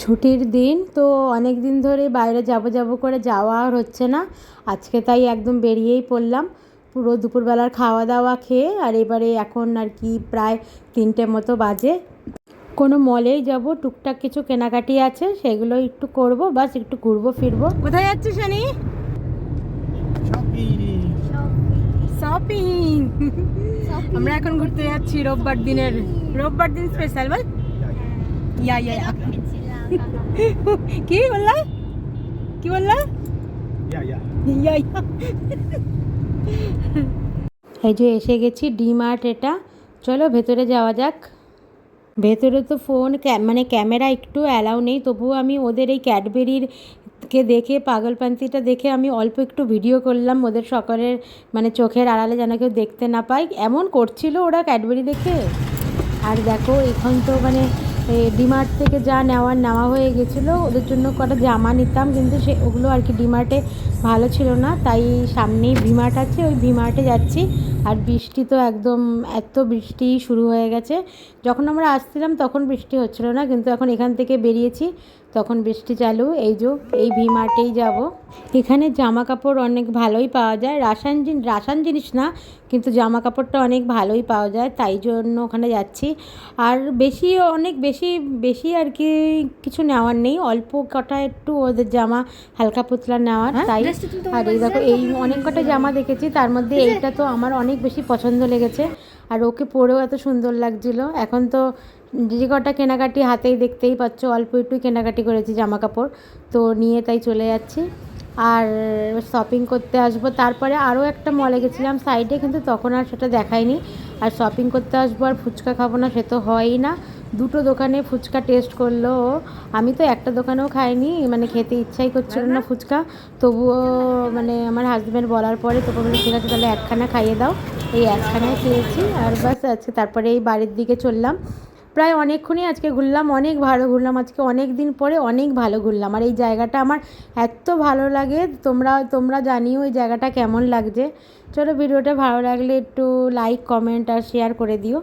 ছুটির দিন তো অনেক দিন ধরে বাইরে যাব যাব করে যাওয়া আর হচ্ছে না। আজকে তাই একদম বেরিয়েই পড়লাম। পুরো দুপুরবেলার খাওয়া দাওয়া খেয়ে আর এবারে এখন আর কি প্রায় তিনটে মতো বাজে। কোনো মলেই যাব টুকটাক কিছু কেনাকাটি আছে সেগুলো একটু করব বাস একটু ঘুরবো ফিরবো। কোথায় যাচ্ছিস শানি শপিং আমরা এখন ঘুরতে যাচ্ছি রোববার দিনের রোববার দিন স্পেশাল বল। ইয়া ইয়া ইয়া কি বললা কি বললা. ইয়া ইয়া এই যে এসে গেছি ডিমার্ট এটা। চলো ভেতরে যাওয়া যাক। ভেতরে তো ফোন মানে ক্যামেরা একটু অ্যালাউ নেই তবুও আমি ওদের এই ক্যাডবেরির কে দেখে পাগলপান্তিটা দেখে আমি অল্প একটু ভিডিও করলাম ওদের সকলের মানে চোখের আড়ালে যেন কেউ দেখতে না পায়। এমন করছিল ওরা ক্যাডবেরি দেখে। আর দেখো এখন তো মানে ডিমার্ট থেকে যা নেওয়ার নেওয়া হয়ে গেছিল, ওদের জন্য কটা জামা নিতাম, কিন্তু সে, ওগুলো আর কি ডিমার্টে ভালো ছিল না, তাই সামনেই ভিমার্ট আছে, ওই ভিমার্টে যাচ্ছি। আর বৃষ্টি তো একদম এত বৃষ্টি শুরু হয়ে গেছে। যখন আমরা আসছিলাম তখন বৃষ্টি হচ্ছিল না কিন্তু এখন এখান থেকে বেরিয়েছি তখন বৃষ্টি চালু। এই যে এই ভিমার্টেই যাব। এখানে জামা কাপড় অনেক ভালোই পাওয়া যায়। রাসায়ন রাসায়ন জিনিস না কিন্তু জামা কাপড়টা অনেক ভালোই পাওয়া যায় তাই জন্য ওখানে যাচ্ছি। আর বেশি অনেক বেশি বেশি আর কি কিছু নেওয়ার নেই। অল্প কটা একটু ওদের জামা হালকা পুতলা নেওয়ার তাই আর এই দেখো এই অনেক কটা জামা দেখেছি তার মধ্যে এইটা তো আমার অনেক বেশি পছন্দ লেগেছে। আর ওকে পরেও এত সুন্দর লাগছিল। এখন তো যে কটা কেনাকাটি হাতেই দেখতেই পাচ্ছ, অল্প একটু কেনাকাটি করেছি জামা কাপড় তো নিয়ে তাই চলে যাচ্ছি। আর শপিং করতে আসব। তারপরে আরও একটা মলে গেছিলাম সাইডে কিন্তু তখন আর সেটা দেখায়নি। আর শপিং করতে আসব আর ফুচকা খাব না, সে তো হয়ই না। দুটো দোকানে ফুচকা টেস্ট করল। আমি তো একটা দোকানেও খাইনি মানে খেতে ইচ্ছাই করছিল না ফুচকা। তবুও মানে আমার হাজব্যান্ড বলার পরে তো বলল ঠিক আছে, তাহলে একখানা খাইয়ে দাও। এই একখানায় খেয়েছি, আর বাস আজকে তারপরে এই বাড়ির দিকে চললাম। প্রায় অনেকক্ষণই আজকে ঘুরলাম, অনেক ভালো ঘুরলাম। আজকে অনেক দিন পরে অনেক ভালো ঘুরলাম। আর এই জায়গাটা আমার এত ভালো লাগে, তোমরা তোমরা জানিও এই জায়গাটা কেমন লাগছে। চলো, ভিডিওটা ভালো লাগলে একটু লাইক কমেন্ট আর শেয়ার করে দিও।